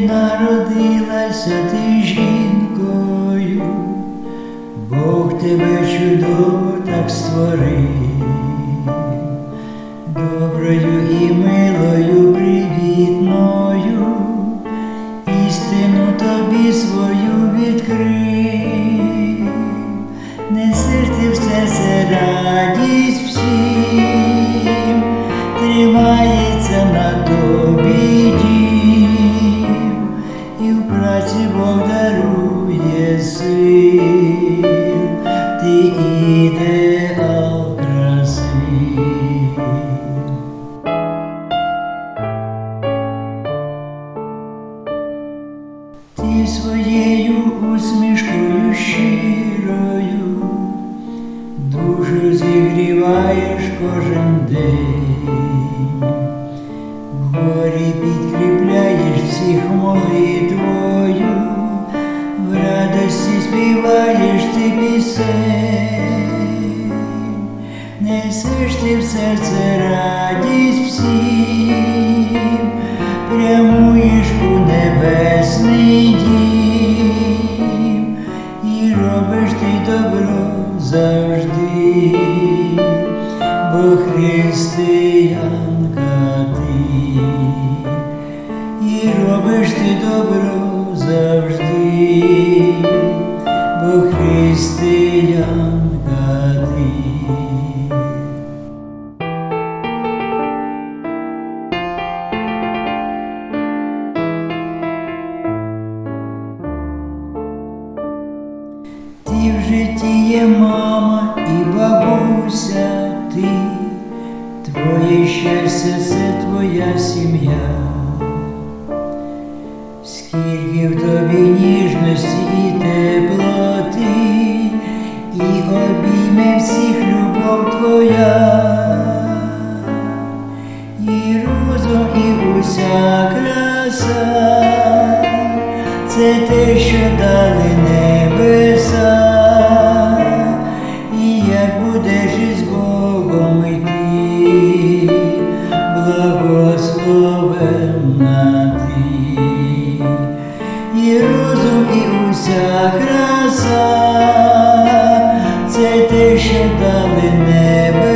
народилася ти жінкою, Бог тебе чудово так створив, праці Бог дарує сил, ти ідеал краси. Ти своєю усмішкою щирою душу зігріваєш кожен день, в горі підкріпляєш всіх молитвою, співаєш ти пісень, несеш ти в серце радість всім, прямуєш у небесний дім. І робиш ти добро завжди, бо християнка ти, і робиш ти добро завжди, Ти є мама і бабуся ти, твоє щастя це твоя сім'я, скільки в тобі ніжності і теплоти, і обійме всіх любов твоя, і розум, і уся краса це те, що дали небеса, і уся краса, це те, що дали небеса,